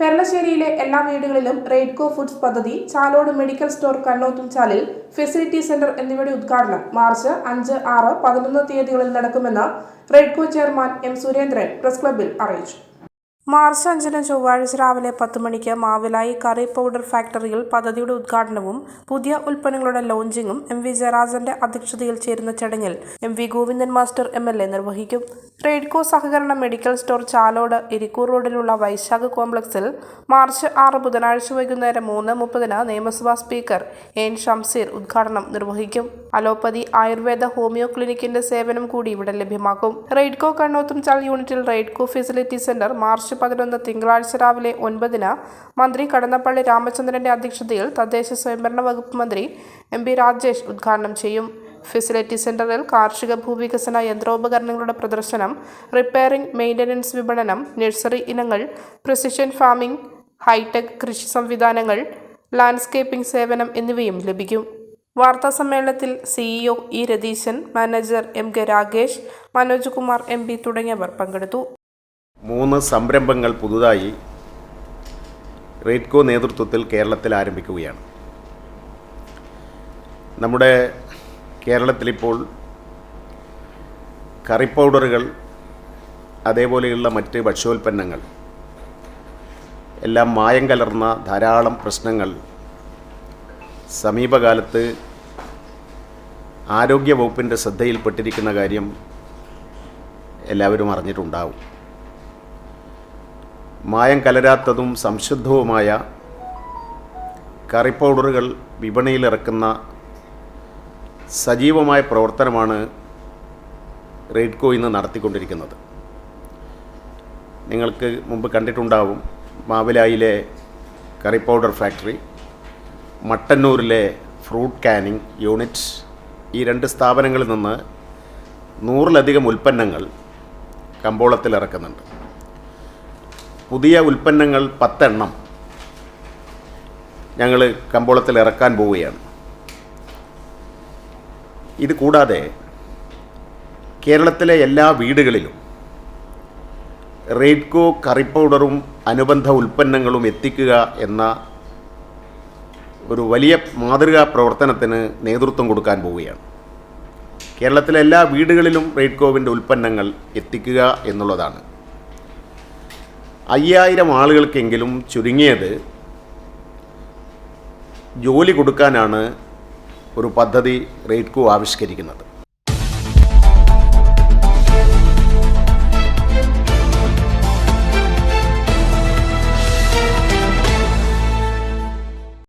പെരളശ്ശേരിയിലെ എല്ലാ വീടുകളിലും റെയ്ഡ്കോ ഫുഡ്സ് പദ്ധതി ചാലോട് മെഡിക്കൽ സ്റ്റോർ കണ്ണോത്തുംചാലിൽ ഫെസിലിറ്റി സെന്റർ എന്നിവയുടെ ഉദ്ഘാടനം മാർച്ച് അഞ്ച് ആറ് പതിനൊന്ന് തീയതികളിൽ നടക്കുമെന്ന് Raidco chairman M Surendran press ക്ലബിൽ അറിയിച്ചു. മാർച്ച് അഞ്ചിന് ചൊവ്വാഴ്ച രാവിലെ പത്ത് മണിക്ക് മാവിലായി കറി പൗഡർ ഫാക്ടറിയിൽ പദ്ധതിയുടെ ഉദ്ഘാടനവും പുതിയ ഉൽപ്പന്നങ്ങളുടെ ലോഞ്ചിങ്ങും എം വി ജയരാജന്റെ അധ്യക്ഷതയിൽ ചേരുന്ന ചടങ്ങിൽ M V Govindan master M L A നിർവഹിക്കും. റെയ്ഡ്കോ സഹകരണ മെഡിക്കൽ സ്റ്റോർ ചാലോട് ഇരിക്കൂർ റോഡിലുള്ള വൈശാഖ് കോംപ്ലക്സിൽ മാർച്ച് ആറ് ബുധനാഴ്ച വൈകുന്നേരം മൂന്ന് മുപ്പതിന് നിയമസഭാ സ്പീക്കർ എൻ ഷംസീർ ഉദ്ഘാടനം നിർവഹിക്കും. അലോപ്പതി ആയുർവേദ ഹോമിയോ ക്ലിനിക്കിന്റെ സേവനം കൂടി ഇവിടെ ലഭ്യമാക്കും. റെയ്ഡ്കോ കണ്ണോത്തുംചാൽ യൂണിറ്റിൽ റെയ്ഡ്കോ ഫെസിലിറ്റി സെന്റർ മാർച്ച് പതിനൊന്ന് തിങ്കളാഴ്ച രാവിലെ ഒൻപതിന് മന്ത്രി കടന്നപ്പള്ളി രാമചന്ദ്രന്റെ അധ്യക്ഷതയിൽ തദ്ദേശ സ്വയംഭരണ വകുപ്പ് മന്ത്രി എം പി രാജേഷ് ഉദ്ഘാടനം ചെയ്യും. ഫെസിലിറ്റി സെന്ററിൽ കാർഷിക ഭൂവികസന യന്ത്രോപകരണങ്ങളുടെ പ്രദർശനം റിപ്പയറിംഗ് മെയിന്റനൻസ് വിപണനം നഴ്സറി ഇനങ്ങൾ പ്രിസിഷൻ ഫാമിംഗ് ഹൈടെക് കൃഷി സംവിധാനങ്ങൾ ലാൻഡ്സ്കേപ്പിംഗ് സേവനം എന്നിവയും ലഭിക്കും. വാർത്താ സമ്മേളനത്തിൽ CEO E Ratheesan manager M K Rakesh Manoj Kumar M P തുടങ്ങിയവർ പങ്കെടുത്തു. മൂന്ന് സംരംഭങ്ങൾ പുതുതായി റെയ്ഡ്കോ നേതൃത്വത്തിൽ കേരളത്തിൽ ആരംഭിക്കുകയാണ്. നമ്മുടെ കേരളത്തിലിപ്പോൾ കറി പൗഡറുകൾ അതേപോലെയുള്ള മറ്റ് ഭക്ഷ്യോൽപ്പന്നങ്ങൾ എല്ലാം മായം കലർന്ന ധാരാളം പ്രശ്നങ്ങൾ സമീപകാലത്ത് ആരോഗ്യവകുപ്പിന്റെ ശ്രദ്ധയിൽപ്പെട്ടിരിക്കുന്ന കാര്യം എല്ലാവരും അറിഞ്ഞിട്ടുണ്ടാവും. മായം കലരാത്തതും സംശുദ്ധവുമായ കറി പൗഡറുകൾ വിപണിയിലിറക്കുന്ന സജീവമായ പ്രവർത്തനമാണ് റെയ്ഡ്കോ ഇന്ന് നടത്തിക്കൊണ്ടിരിക്കുന്നത്. നിങ്ങൾക്ക് മുമ്പ് കണ്ടിട്ടുണ്ടാവും മാവിലായിലെ കറി പൗഡർ ഫാക്ടറി മട്ടന്നൂരിലെ ഫ്രൂട്ട് കാനിങ് യൂണിറ്റ് ഈ രണ്ട് സ്ഥാപനങ്ങളിൽ നിന്ന് നൂറിലധികം ഉൽപ്പന്നങ്ങൾ കമ്പോളത്തിൽ ഇറക്കുന്നുണ്ട് പുതിയ ഉൽപ്പന്നങ്ങൾ പത്തെണ്ണം ഞങ്ങൾ കമ്പോളത്തിൽ ഇറക്കാൻ പോവുകയാണ്. ഇത് കൂടാതെ കേരളത്തിലെ എല്ലാ വീടുകളിലും റെയ്ഡ്കോ കറി പൗഡറും അനുബന്ധ ഉൽപ്പന്നങ്ങളും എത്തിക്കുക എന്ന ഒരു വലിയ മാതൃകാ പ്രവർത്തനത്തിന് നേതൃത്വം കൊടുക്കാൻ പോവുകയാണ്. കേരളത്തിലെ എല്ലാ വീടുകളിലും റെയ്ഡ്കോവിന്റെ ഉൽപ്പന്നങ്ങൾ എത്തിക്കുക എന്നുള്ളതാണ്. അയ്യായിരം ആളുകൾക്കെങ്കിലും ചുരുങ്ങിയത് ജോലി കൊടുക്കാനാണ് ഒരു പദ്ധതി റെയ്ഡ്കോ ആവിഷ്കരിക്കുന്നത്.